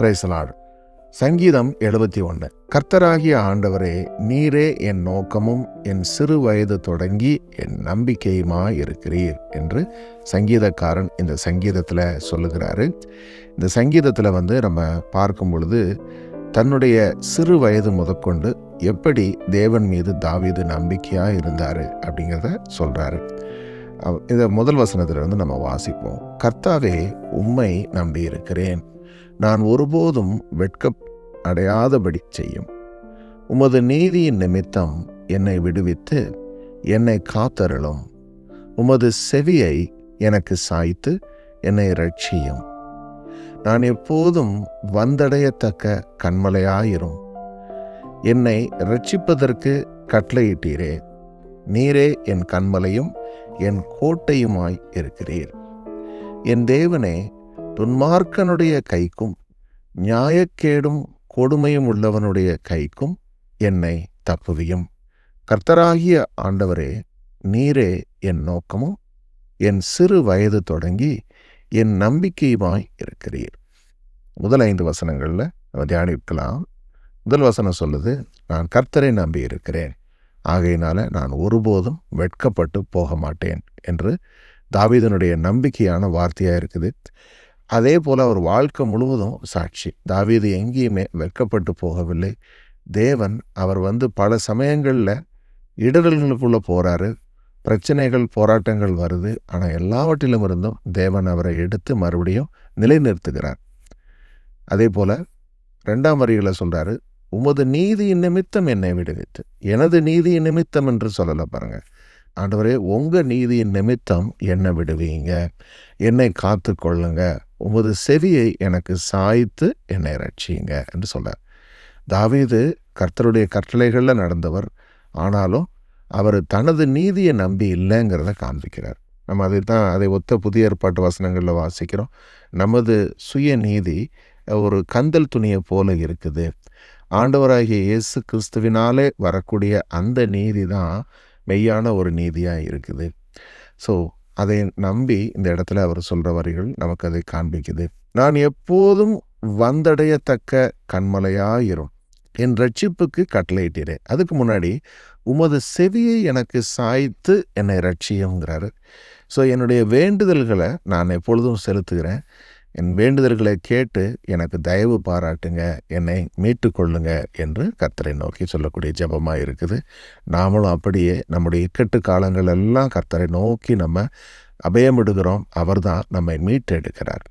பிரைசலாடு சங்கீதம் எழுபத்தி ஒன்று கர்த்தராகிய ஆண்டவரே நீரே என் நோக்கமும் என் சிறு வயது தொடங்கி என் நம்பிக்கையுமா இருக்கிறீர் என்று சங்கீதக்காரன் இந்த சங்கீதத்தில் சொல்லுகிறாரு. இந்த சங்கீதத்தில் வந்து நம்ம பார்க்கும் பொழுது தன்னுடைய சிறு வயது முதற்கொண்டு எப்படி தேவன் மீது தாவீது நம்பிக்கையாக இருந்தார் அப்படிங்கிறத சொல்கிறாரு இந்த முதல் வசனத்தில் வந்து நம்ம வாசிப்போம். கர்த்தாவே உம்மை நம்பி இருக்கிறேன் நான் ஒருபோதும் வெட்க அடையாதபடி செய்யும். உமது நீதியின் நிமித்தம் என்னை விடுவித்து என்னை காத்தருளும். உமது செவியை எனக்கு சாய்த்து என்னை ரட்சியும் நான் எப்போதும் வந்தடையத்தக்க கண்மலையாயிரும் என்னை ரட்சிப்பதற்கு கட்டளையிட்டீரே. நீரே என் கண்மலையும் என் கோட்டையுமாய் இருக்கிறீர். என் தேவனே துன்மார்க்கனுடைய கைக்கும் நியாயக்கேடும் கொடுமையும் உள்ளவனுடைய கைக்கும் என்னை தப்புவியும். கர்த்தராகிய ஆண்டவரே நீரே என் நோக்கமும் என் சிறு வயது தொடங்கி என் நம்பிக்கையுமாய் இருக்கிறீர். முதல் ஐந்து வசனங்களில் நம்ம தியானிக்கலாம். முதல் வசனம் சொல்லுது நான் கர்த்தரை நம்பி இருக்கிறேன். ஆகையினால நான் ஒருபோதும் வெட்கப்பட்டு போக மாட்டேன் என்று தாவீதனுடைய நம்பிக்கையான வார்த்தையாக இருக்குது. அதே போல் அவர் வாழ்க்கை முழுவதும் சாட்சி. தாவீது எங்கேயுமே வெட்கப்பட்டு போகவில்லை. தேவன் அவர் வந்து பல சமயங்களில் இடரல்களுக்குள்ளே போகிறாரு பிரச்சனைகள் போராட்டங்கள் வருது. ஆனால் எல்லாவற்றிலும் இருந்தும் தேவன் அவரை எடுத்து மறுபடியும் நிலைநிறுத்துகிறார். அதே போல் ரெண்டாம் வரிகளை சொல்கிறாரு உமது நீதியின் நிமித்தம் என்னை விடுவித்து. எனது நீதியின் நிமித்தம் என்று சொல்லலை பாருங்கள் ஆண்டவரே உங்கள் நீதியின் நிமித்தம் என்னை விடுவீங்க. என்னை காத்து கொள்ளுங்கள் உமது செவியை எனக்கு சாய்த்து என்னை ரட்சியுங்க என்று சொல்கிறார் தாவீது கர்த்தருடைய கட்டளைகளில் நடந்தவர். ஆனாலும் அவர் தனது நீதியை நம்பி இல்லைங்கிறத காண்பிக்கிறார். நம்ம அதை தான் அதை ஒத்த புதிய ஏற்பாட்டு வசனங்களில் வாசிக்கிறோம். நமது சுய நீதி ஒரு கந்தல் துணியை போல இருக்குது. ஆண்டவராகிய இயேசு கிறிஸ்துவினாலே வரக்கூடிய அந்த நீதி தான் மெய்யான ஒரு நீதியாக இருக்குது. ஸோ அதை நம்பி இந்த இடத்துல அவர் சொல்கிற வரிகள் நமக்கு அதை காண்பிக்குது. நான் எப்போதும் வந்தடையத்தக்க கண்மலையாயிரும். என் ரட்சிப்புக்கு கட்டளையிட்டீரேன் அதுக்கு முன்னாடி உமது செவியை எனக்கு சாய்த்து என்னை ரட்சியுங்கிறாரு ஸோ என்னுடைய வேண்டுதல்களை நான் எப்பொழுதும் செலுத்துகிறேன். என் வேண்டுதல்களை கேட்டு எனக்கு தயவு பாராட்டுங்க என்னை மீட்டு கொள்ளுங்க என்று கர்த்தரை நோக்கி சொல்லக்கூடிய ஜபமாக இருக்குது. நாமளும் அப்படியே நம்முடைய இக்கட்டு காலங்கள் எல்லாம் கர்த்தரை நோக்கி நம்ம அபயமிடுகிறோம். அவர் தான் நம்மை மீட்டெடுக்கிறார்.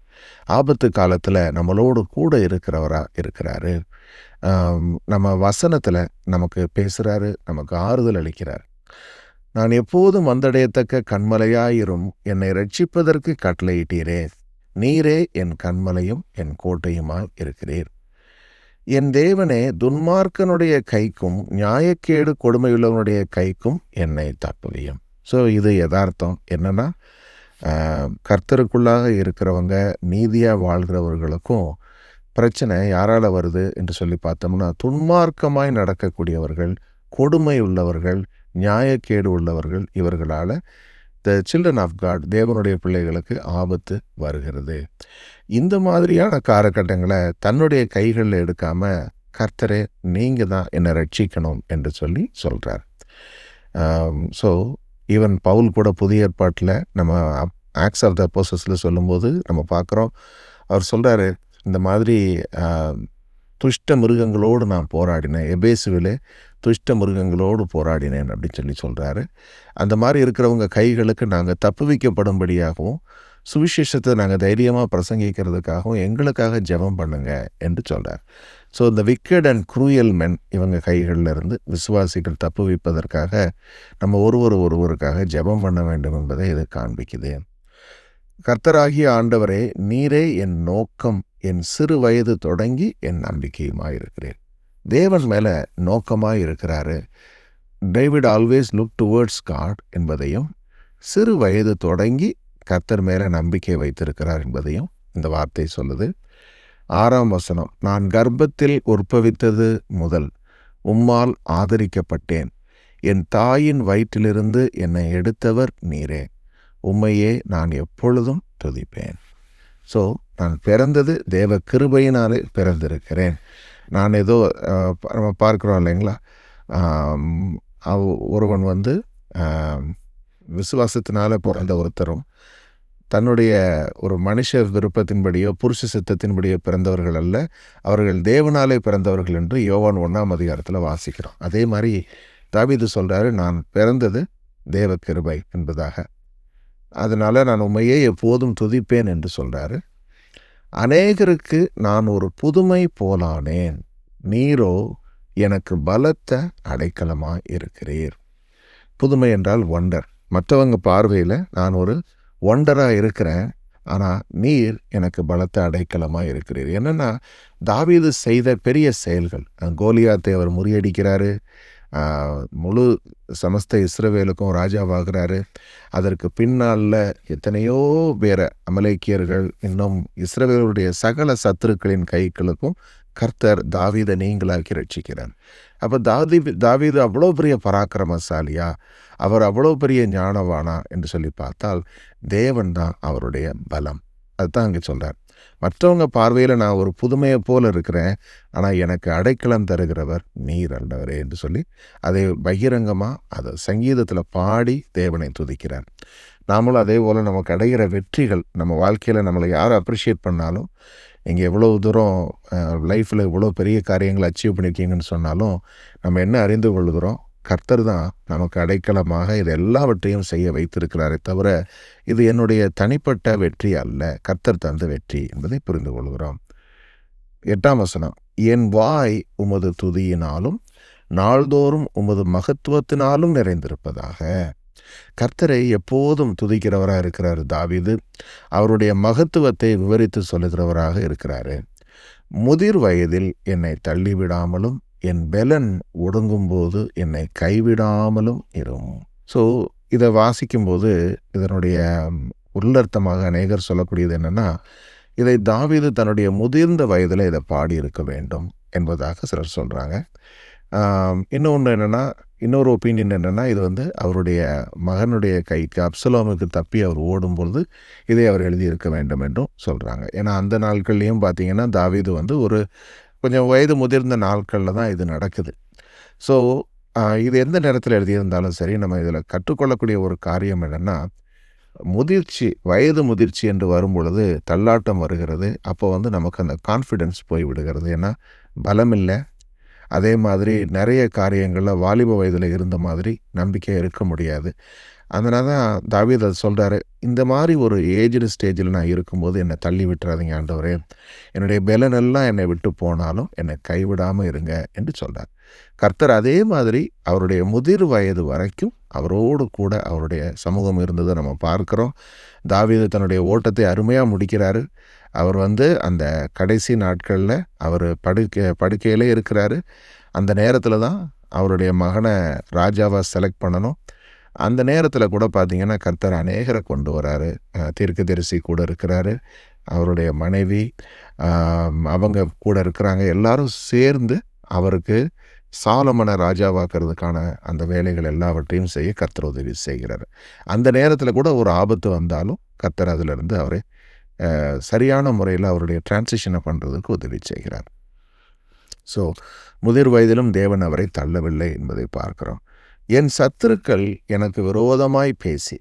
ஆபத்து காலத்தில் நம்மளோடு கூட இருக்கிறவராக இருக்கிறாரு. நம்ம வசனத்தில் நமக்கு பேசுகிறாரு நமக்கு ஆறுதல் அளிக்கிறார். நான் எப்போதும் வந்தடையத்தக்க கண்மலையாயிரும். என்னை ரட்சிப்பதற்கு கட்டளையிட்டீரேன் நீரே என் கண்மலையும் என் கோட்டையுமாய் இருக்கிறீர். என் தேவனே துன்மார்க்கனுடைய கைக்கும் நியாயக்கேடு கொடுமையுள்ளவனுடைய கைக்கும் என்னை தப்புவியும். ஸோ இது யதார்த்தம். என்னென்னா கர்த்தருக்குள்ளாக இருக்கிறவங்க நீதியாக வாழ்கிறவர்களுக்கும் பிரச்சனை யாரால் வருது என்று சொல்லி பார்த்தோம்னா துன்மார்க்கமாய் நடக்கக்கூடியவர்கள் கொடுமை உள்ளவர்கள் நியாயக்கேடு உள்ளவர்கள் இவர்களால் த சில்ட்ரன் ஆஃப் காட் தேவனுடைய பிள்ளைகளுக்கு ஆபத்து வருகிறது. இந்த மாதிரியான காலகட்டங்களை தன்னுடைய கைகளில் எடுக்காமல் கர்த்தரே நீங்கள் தான் என்னை ரட்சிக்கணும் என்று சொல்லி சொல்கிறார் ஸோ ஈவன் பவுல் கூட புதிய ஏற்பாட்டில் நம்ம ஆக்ஸ் ஆஃப் த போசஸில் சொல்லும்போது நம்ம பார்க்குறோம். அவர் சொல்கிறாரு இந்த மாதிரி துஷ்ட மிருகங்களோடு நான் போராடினேன். எபேசுவிலே துஷ்ட மிருகங்களோடு போராடினேன் அப்படின்னு சொல்லி சொல்கிறாரு அந்த மாதிரி இருக்கிறவங்க கைகளுக்கு நாங்கள் தப்பு வைக்கப்படும்படியாகவும் சுவிசேஷத்தை நாங்கள் தைரியமாக பிரசங்கிக்கிறதுக்காகவும் எங்களுக்காக ஜெபம் பண்ணுங்க என்று சொல்கிறார் ஸோ இந்த விக்கெட் அண்ட் குரூயல் மென் இவங்க கைகளில் இருந்து விசுவாசிகள் தப்பு வைப்பதற்காக நம்ம ஒருவர் ஒருவருக்காக ஜெபம் பண்ண வேண்டும் என்பதை இது காண்பிக்குது. கர்த்தராகிய ஆண்டவரே நீரே என் நோக்கம் என் சிறு வயது தொடங்கி என் நம்பிக்கையுமாக இருக்கிறேன் தேவன் மேலே நோக்கமாக இருக்கிறாரு David always look towards God என்பதையும் சிறு வயது தொடங்கி கர்த்தர் மேலே நம்பிக்கை வைத்திருக்கிறார் என்பதையும் இந்த வார்த்தை சொல்லுது. ஆறாம் வசனம் நான் கர்ப்பத்தில் உற்பவித்தது முதல் உம்மால் ஆதரிக்கப்பட்டேன். என் தாயின் வயிற்றிலிருந்து என்னை எடுத்தவர் நீரே. உம்மையே நான் எப்பொழுதும் துதிப்பேன். ஸோ நான் பிறந்தது தேவ கிருபையினாலே பிறந்திருக்கிறேன். நான் ஏதோ நம்ம பார்க்குறோம் இல்லைங்களா? அவ- ஒருவன் வந்து விசுவாசத்தினால பிறந்த ஒருத்தரும் தன்னுடைய ஒரு மனுஷ விருப்பத்தின்படியோ புருஷ சித்தத்தின்படியோ பிறந்தவர்கள் அல்ல அவர்கள் தேவனாலே பிறந்தவர்கள் என்று யோவான் ஒன்றாம் அதிகாரத்தில் வாசிக்கிறோம். அதே மாதிரி தாவிது சொல்கிறாரு நான் பிறந்தது தேவ கிருபை என்பதாக. அதனால் நான் உண்மையே எப்போதும் துதிப்பேன் என்று சொல்கிறாரு அநேகருக்கு நான் ஒரு புதுமை போலானேன். நீரோ எனக்கு பலத்த அடைக்கலமாக இருக்கிறீர். புதுமை என்றால் ஒண்டர் மற்றவங்க பார்வையில் நான் ஒரு ஒண்டராக இருக்கிறேன். ஆனால் நீர் எனக்கு பலத்த அடைக்கலமாக இருக்கிறீர். என்னென்னா தாவீது செய்த பெரிய செயல்கள். கோலியாத்தை அவர் முறியடிக்கிறாரு. முழு சமஸ்த இஸ்ரவேலுக்கும் ராஜாவாகிறாரு. அதற்கு பின்னால் எத்தனையோ பேரை அமலேக்கியர்கள் இன்னும் இஸ்ரவேலுடைய சகல சத்துருக்களின் கைகளுக்கும் கர்த்தர் தாவீதை நீங்களாக்கி ரட்சிக்கிறார். அப்போ தாவி தாவீது அவ்வளோ பெரிய பராக்கிரமசாலியா? அவர் அவ்வளோ பெரிய ஞானவானா? என்று சொல்லி பார்த்தால் தேவன் தான் அவருடைய பலம். அதுதான் அங்கே சொல்கிறார் மற்றவங்க பார்வையில் நான் ஒரு புதுமையை போல இருக்கிறேன். ஆனால் எனக்கு அடைக்கலம் தருகிறவர் நீர் அல்லவரே என்று சொல்லி அதை பகிரங்கமாக அதை சங்கீதத்தில் பாடி தேவனை துதிக்கிறார். நாமளும் அதே போல் நமக்கு அடைகிற வெற்றிகள் நம்ம வாழ்க்கையில் நம்மளை யார் அப்ரிஷியேட் பண்ணாலும் நீங்கள் எவ்வளோ தூரம் லைஃப்பில் இவ்வளோ பெரிய காரியங்களை அச்சீவ் பண்ணியிருக்கீங்கன்னு சொன்னாலும் நம்ம என்ன அறிந்து கொள்கிறோம்? கர்த்தர் தான் நமக்கு அடைக்கலமாக இது எல்லாவற்றையும் செய்ய வைத்திருக்கிறாரே தவிர இது என்னுடைய தனிப்பட்ட வெற்றி அல்ல. கர்த்தர் தந்த வெற்றி என்பதை புரிந்து கொள்கிறோம். எட்டாம் வசனம் என் வாய் உமது துதியினாலும் நாள்தோறும் உமது மகத்துவத்தினாலும் நிறைந்திருப்பதாக. கர்த்தரை எப்போதும் துதிக்கிறவராக இருக்கிறார் தாவிது. அவருடைய மகத்துவத்தை விவரித்து சொல்லுகிறவராக இருக்கிறாரு. முதிர் வயதில் என்னை தள்ளிவிடாமலும் என் பெலன் ஒடுங்கும்போது என்னை கைவிடாமலும் இரும். ஸோ இதை வாசிக்கும்போது இதனுடைய உள்ளர்த்தமாக அநேகர் சொல்லக்கூடியது என்னென்னா இதை தாவீது தன்னுடைய முதிர்ந்த வயதில் இதை பாடியிருக்க வேண்டும் என்பதாக சிலர் சொல்கிறாங்க இன்னொன்று என்னென்னா இன்னொரு ஒப்பீனியன் என்னென்னா இது வந்து அவருடைய மகனுடைய கைக்கு அப்சலோமுக்கு தப்பி அவர் ஓடும்பொழுது இதை அவர் எழுதியிருக்க வேண்டும் என்றும் சொல்கிறாங்க ஏன்னா அந்த நாட்கள்லேயும் பார்த்தீங்கன்னா தாவீது வந்து ஒரு கொஞ்சம் வயது முதிர்ந்த நாட்களில் தான் இது நடக்குது. ஸோ இது எந்த நேரத்தில் எழுதியிருந்தாலும் சரி நம்ம இதில் கற்றுக்கொள்ளக்கூடிய ஒரு காரியம் என்னென்னா முதிர்ச்சி வயது முதிர்ச்சி என்று வரும் பொழுது தள்ளாட்டம் வருகிறது. அப்போ வந்து நமக்கு அந்த கான்ஃபிடென்ஸ் போய் விடுகிறது. ஏன்னா பலம் இல்லை. அதே மாதிரி நிறைய காரியங்களில் வாலிப வயதில் இருந்த மாதிரி நம்பிக்கை இருக்க முடியாது. அதனால தான் தாவீத் அதை சொல்கிறாரு இந்த மாதிரி ஒரு ஏஜ்டு ஸ்டேஜில் நான் இருக்கும்போது என்னை தள்ளி விட்டுறாதீங்க ஆண்டவரே. என்னுடைய பலனெல்லாம் என்னை விட்டு போனாலும் என்னை கைவிடாமல் இருங்க என்று சொல்கிறார் கர்த்தர் அதே மாதிரி அவருடைய முதிர் வயது வரைக்கும் அவரோடு கூட அவருடைய சமூகம் இருந்ததை நம்ம பார்க்குறோம். தாவீது தன்னுடைய ஓட்டத்தை அருமையாக முடிக்கிறாரு. அவர் வந்து அந்த கடைசி நாட்களில் அவர் படுக்க படுக்கையிலே இருக்கிறாரு. அந்த நேரத்தில் தான் அவருடைய மகனை ராஜாவை செலக்ட் பண்ணணும். அந்த நேரத்தில் கூட பார்த்தீங்கன்னா கர்த்தர் அநேகரை கொண்டு வராரு. தீர்க்கதரிசி கூட இருக்கிறாரு. அவருடைய மனைவி அவங்க கூட இருக்கிறாங்க. எல்லாரும் சேர்ந்து அவருக்கு சாலமனை ராஜாவாக்குறதுக்கான அந்த வேலைகள் எல்லாவற்றையும் செய்ய கர்த்தர் உதவி செய்கிறார். அந்த நேரத்தில் கூட ஒரு ஆபத்து வந்தாலும் கர்த்தர் அதிலிருந்து அவரை சரியான முறையில் அவருடைய டிரான்சிஷனை பண்ணுறதுக்கு உதவி செய்கிறார். ஸோ முதிர் வயதிலும் தேவன் அவரை தள்ளவில்லை என்பதை பார்க்குறோம். என் சத்துருக்கள் எனக்கு விரோதமாய் பேசி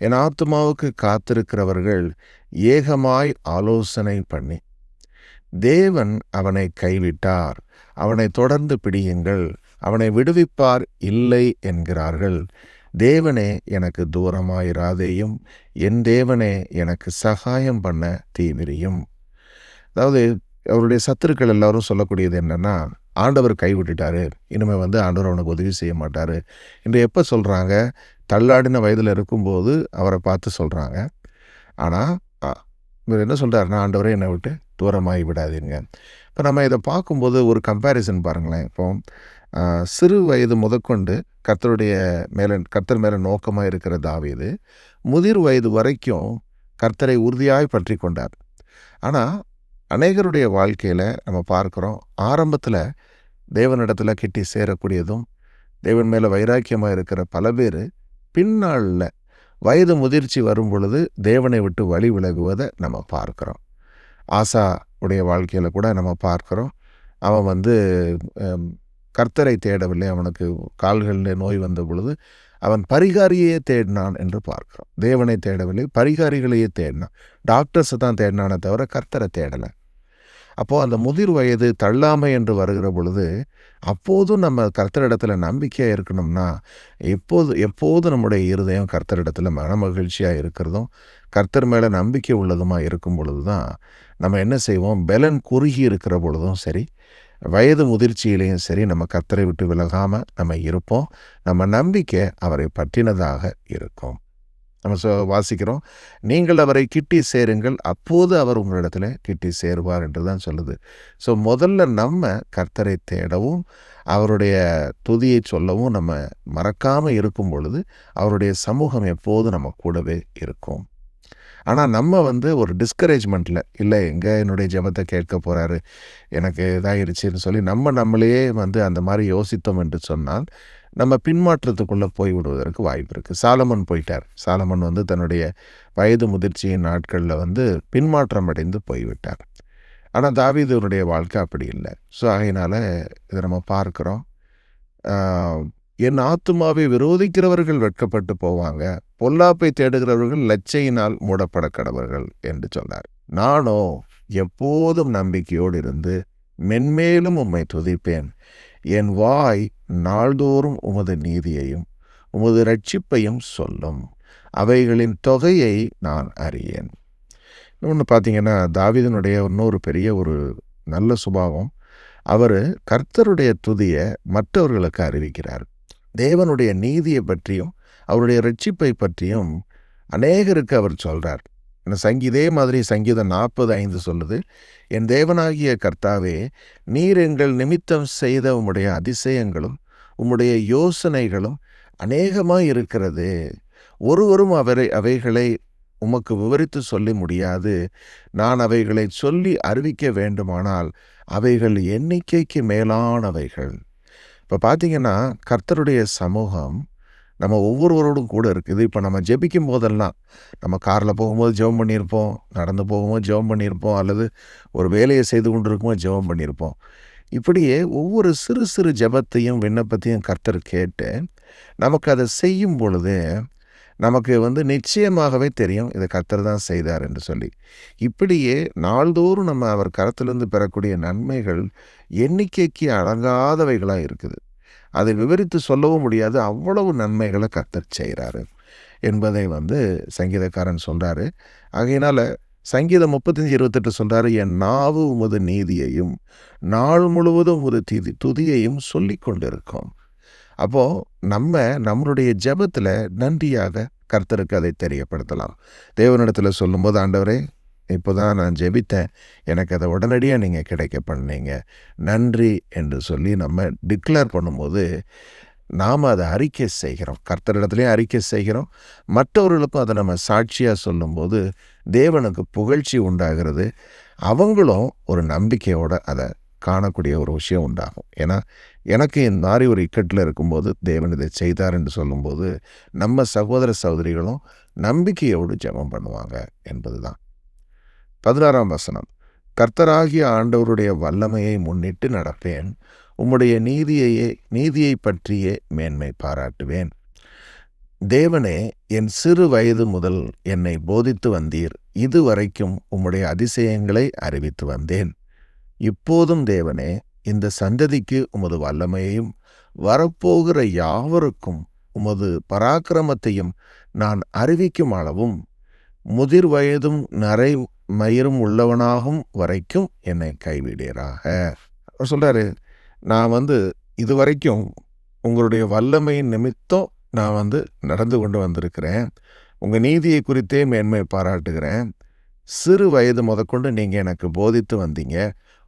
என் ஆத்மாவுக்கு காத்திருக்கிறவர்கள் ஏகமாய் ஆலோசனை பண்ணி தேவன் அவனை கைவிட்டார். அவனை தொடர்ந்து பிடியுங்கள். அவனை விடுவிப்பார் இல்லை என்கிறார்கள். தேவனே எனக்கு தூரமாயிராதேயும் என் தேவனே எனக்கு சகாயம் பண்ண தீவிரியும் அதாவது அவருடைய சத்துருக்கள் எல்லாரும் சொல்லக்கூடியது என்னென்னா ஆண்டவர் கைவிட்டுட்டாரு இனிமேல் வந்து ஆண்டவர் அவனுக்கு உதவி செய்ய மாட்டார். என்று எப்போ சொல்கிறாங்க தள்ளாடின வயதில் இருக்கும்போது அவரை பார்த்து சொல்கிறாங்க ஆனால் இவர் என்ன சொல்கிறாருன்னா ஆண்டவரே என்னை விட்டு தூரமாகி விடாதீங்க. இப்போ நம்ம இதை பார்க்கும்போது ஒரு கம்பேரிசன் பாருங்களேன். இப்போ சிறு வயது முதற்கொண்டு கர்த்தருடைய மேலே கர்த்தர் மேலே நோக்கமாக இருக்கிற தாவீது முதிர் வயது வரைக்கும் கர்த்தரை உறுதியாய் பற்றி கொண்டார். ஆனால் அநேகருடைய வாழ்க்கையில் நம்ம பார்க்குறோம் ஆரம்பத்தில் தேவனிடத்தில் கிட்டி சேரக்கூடியதும் தேவன் மேலே வைராக்கியமாக இருக்கிற பல பேர் பின்னாளில் வயது முதிர்ச்சி வரும் பொழுது தேவனை விட்டு வழி விலகுவதை நம்ம பார்க்குறோம். ஆசா உடைய வாழ்க்கையில் கூட நம்ம பார்க்குறோம். அவன் வந்து கர்த்தரை தேடவில்லை. அவனுக்கு கால்களில் நோய் வந்த பொழுது அவன் பரிகாரியே தேடினான் என்று பார்க்கிறோம். தேவனை தேடவில்லை பரிகாரிகளையே தேடினான். டாக்டர்ஸை தான் தேடினானே தவிர கர்த்தரை தேடலை. அப்போது அந்த முதிர் வயது தள்ளாமை என்று வருகிற பொழுது அப்போதும் நம்ம கர்த்தரிடத்தில் நம்பிக்கையாக இருக்கணும்னா எப்போது எப்போது நம்முடைய இருதயம் கர்த்தரிடத்தில் மன மகிழ்ச்சியாக இருக்கிறதும் கர்த்தர் மேலே நம்பிக்கை உள்ளதுமாக இருக்கும் பொழுது தான் நம்ம என்ன செய்வோம்? பெலன் குறுகி இருக்கிற பொழுதும் சரி வயது முதிர்ச்சியிலையும் சரி நம்ம கர்த்தரை விட்டு விலகாமல் நம்ம இருப்போம். நம்ம நம்பிக்கை அவரை பற்றினதாக இருக்கும். நம்ம வாசிக்கிறோம். நீங்கள் அவரை கிட்டி சேருங்கள் அப்போது அவர் உங்களிடத்தில் கிட்டி சேருவார் என்று தான் சொல்லுது. ஸோ முதல்ல நம்ம கர்த்தரை தேடவும் அவருடைய துதியை சொல்லவும் நம்ம மறக்காமல் இருக்கும் பொழுது அவருடைய சமூகம் எப்போது நம்ம கூடவே இருக்கும். ஆனால் நம்ம வந்து ஒரு டிஸ்கரேஜ்மெண்ட்டில் இல்லை எங்கே என்னுடைய ஜெபத்தை கேட்க போகிறாரு எனக்கு இதாயிருச்சுன்னு சொல்லி நம்ம நம்மளையே வந்து அந்த மாதிரி யோசித்தோம் என்று சொன்னால் நம்ம பின்மாற்றத்துக்குள்ளே போய் விடுவதற்கு வாய்ப்பு இருக்குது சாலமன் போயிட்டார். சாலமன் வந்து தன்னுடைய வயது முதிர்ச்சியின் நாட்களில் வந்து பின்மாற்றம் அடைந்து போய்விட்டார். ஆனால் தாவீதுனுடைய வாழ்க்கை அப்படி இல்லை. ஸோ அதனால் இதை நம்ம பார்க்குறோம். என் ஆத்துமாவை விரோதிக்கிறவர்கள் வெட்கப்பட்டு போவாங்க. பொல்லாப்பை தேடுகிறவர்கள் லச்சையினால் மூடப்பட கடவர்கள் என்று சொன்னார். நானோ எப்போதும் நம்பிக்கையோடு இருந்து மென்மேலும் உம்மை துதிப்பேன். என் வாய் நாள்தோறும் உமது நீதியையும் உமது ரட்சிப்பையும் சொல்லும். அவைகளின் தொகையை நான் அறியேன். இன்னொன்று பார்த்தீங்கன்னா தாவிதனுடைய இன்னொரு பெரிய ஒரு நல்ல சுபாவம். அவர் கர்த்தருடைய துதியை மற்றவர்களுக்கு அறிவிக்கிறார். தேவனுடைய நீதியை பற்றியும் அவருடைய ரட்சிப்பை பற்றியும் அநேகருக்கு அவர் சொல்கிறார் இந்த சங்கி இதே மாதிரி சங்கீதம் நாற்பது ஐந்து சொல்லுது என் தேவனாகிய கர்த்தாவே நீர் எங்கள் நிமித்தம் செய்த உம்முடைய அதிசயங்களும் உம்முடைய யோசனைகளும் அநேகமாக இருக்கிறது. ஒருவரும் அவரை அவைகளை உமக்கு விவரித்து சொல்லி முடியாது. நான் அவைகளை சொல்லி அறிவிக்க வேண்டுமானால் அவைகள் எண்ணிக்கைக்கு மேலானவைகள். இப்போ பார்த்தீங்கன்னா கர்த்தருடைய சமூகம் நம்ம ஒவ்வொருவரோடும் கூட இருக்குது. இப்போ நம்ம ஜெபிக்கும் போதெல்லாம் நம்ம காரில் போகும்போது ஜெபம் பண்ணியிருப்போம் நடந்து போகும்போது ஜெபம் பண்ணியிருப்போம் அல்லது ஒரு வேலையை செய்து கொண்டு இருக்கும்போது ஜெபம் பண்ணியிருப்போம். இப்படியே ஒவ்வொரு சிறு சிறு ஜெபத்தையும் விண்ணப்பத்தையும் கர்த்தர் கேட்டு நமக்கு அதை செய்யும் பொழுது நமக்கு வந்து நிச்சயமாகவே தெரியும் இதை கர்த்தர் தான் செய்தார் என்று சொல்லி. இப்படியே நாள்தோறும் நம்ம அவர் கரத்திலிருந்து பெறக்கூடிய நன்மைகள் எண்ணிக்கைக்கு அடங்காதவைகளாக இருக்குது. அதை விவரித்து சொல்லவும் முடியாது அவ்வளவு நன்மைகளை கர்த்தர் செய்கிறாரு என்பதை வந்து சங்கீதக்காரன் சொல்கிறாரு ஆகையினால் சங்கீதம் முப்பத்தஞ்சு இருபத்தெட்டு சொல்கிறாரு என் நாவு உமது நீதியையும் நாள் முழுவதும் உமது தீதி துதியையும் சொல்லி கொண்டிருக்கோம். அப்போது நம்ம நம்மளுடைய ஜெபத்தில் நன்றியாக கர்த்தருக்கு அதை தெரியப்படுத்தலாம். தேவனிடத்தில் சொல்லும்போது ஆண்டவரே இப்போ தான் நான் ஜெபித்தேன். எனக்கு அதை உடனடியாக நீங்கள் கிடைக்க பண்ணீங்க. நன்றி என்று சொல்லி நம்ம டிக்ளேர் பண்ணும்போது நாம் அதை அறிக்கை செய்கிறோம். கர்த்தரிடத்துலையும் அறிக்கை செய்கிறோம். மற்றவர்களுக்கும் அதை நம்ம சாட்சியாக சொல்லும்போது தேவனுக்கு புகழ்ச்சி உண்டாகிறது அவங்களும் ஒரு நம்பிக்கையோடு அதை காணக்கூடிய ஒரு விஷயம் உண்டாகும். ஏன்னா எனக்கு இந்த மாதிரி ஒரு இக்கட்டில் இருக்கும்போது தேவன் இதை செய்தார் என்று சொல்லும்போது நம்ம சகோதர சகோதரிகளும் நம்பிக்கையோடு ஜெபம் பண்ணுவாங்க என்பது தான் பதினாறாம் வசனம் கர்த்தராகிய ஆண்டவருடைய வல்லமையை முன்னிட்டு நடப்பேன். உம்முடைய நீதியையே நீதியை பற்றியே மேன்மை பாராட்டுவேன். தேவனே என் சிறு வயது முதல் என்னை போதித்து வந்தீர். இதுவரைக்கும் உம்முடைய அதிசயங்களை அறிவித்து வந்தேன். இப்போதும் தேவனே இந்த சந்ததிக்கு உமது வல்லமையையும் வரப்போகிற யாவருக்கும் உமது பராக்கிரமத்தையும் நான் அறிவிக்கும் அளவும் முதிர் வயதும் நரை மயிரும் உள்ளவனாகும் வரைக்கும் என்னை கைவிடீராக. அவர் சொல்றாரு நான் வந்து இதுவரைக்கும் உங்களுடைய வல்லமையின் நிமித்தம் நான் வந்து நடந்து கொண்டு வந்திருக்கிறேன். உங்கள் நீதியை குறித்தே மேன்மை பாராட்டுகிறேன். சிறு வயது முதற்கொண்டு நீங்கள் எனக்கு போதித்து வந்தீங்க.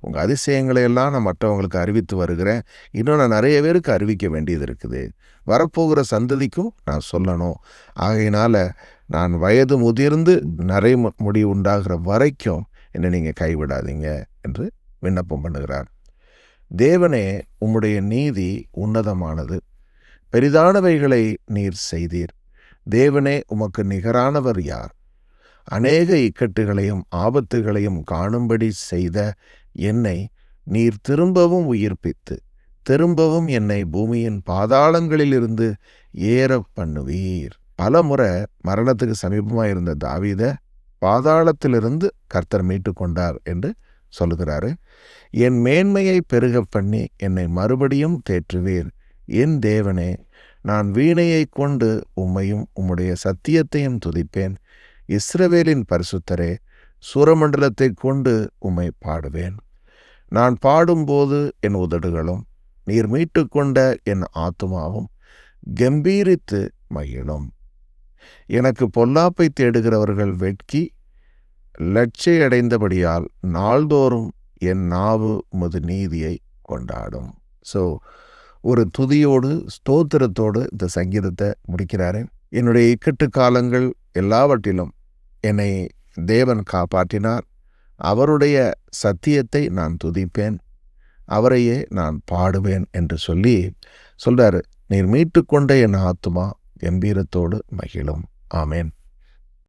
உங்கள் அதிசயங்களை எல்லாம் நான் மற்றவங்களுக்கு அறிவித்து வருகிறேன். இன்னும் நான் நிறைய பேருக்கு அறிவிக்க வேண்டியது இருக்குது. வரப்போகிற சந்ததிக்கும் நான் சொல்லணும். ஆகையினால் நான் வயது முதிர்ந்து நிறை முடி உண்டாகிற வரைக்கும் என்னை நீங்கள் கைவிடாதீங்க என்று விண்ணப்பம் பண்ணுகிறார். தேவனே உம்முடைய நீதி உன்னதமானது. பெரிதானவைகளை நீர் செய்தீர். தேவனே உமக்கு நிகரானவர் யார்? அநேக இக்கட்டுகளையும் ஆபத்துகளையும் காணும்படி செய்த என்னை நீர் திரும்பவும் உயிர்ப்பித்து திரும்பவும் என்னை பூமியின் பாதாளங்களிலிருந்து ஏற பண்ணுவீர். பல முறை மரணத்துக்கு சமீபமாக இருந்த தாவீத பாதாளத்திலிருந்து கர்த்தர் மீட்டு கொண்டார் என்று சொல்லுகிறாரு. என் மேன்மையை பெருக பண்ணி என்னை மறுபடியும் தேற்றுவீர். என் தேவனே நான் வீணையை கொண்டு உம்மையும் உம்முடைய சத்தியத்தையும் துதிப்பேன். இஸ்ரவேலின் பரிசுத்தரே சூரமண்டலத்தை கொண்டு உம்மை பாடுவேன். நான் பாடும்போது என் உதடுகளும் நீர் மீட்டு கொண்ட என் ஆத்துமாவும் கம்பீரித்து மகிழும். எனக்கு பொல்லாப்பை தேடுகிறவர்கள் வெட்கி லட்சையடைந்தபடியால் நாள்தோறும் என் நாவு உமது நீதியை கொண்டாடும். ஸோ ஒரு துதியோடு ஸ்தோத்திரத்தோடு இந்த சங்கீதத்தை முடிக்கிறாரு. என்னுடைய இக்கட்டு காலங்கள் எல்லாவற்றிலும் என்னை தேவன் காப்பாற்றினார். அவருடைய சத்தியத்தை நான் துதிப்பேன். அவரையே நான் பாடுவேன் என்று சொல்லி சொல்றாரு. நீர் மீட்டு கொண்ட என் ஆத்துமா கம்பீரத்தோடு மகிழும். ஆமேன்.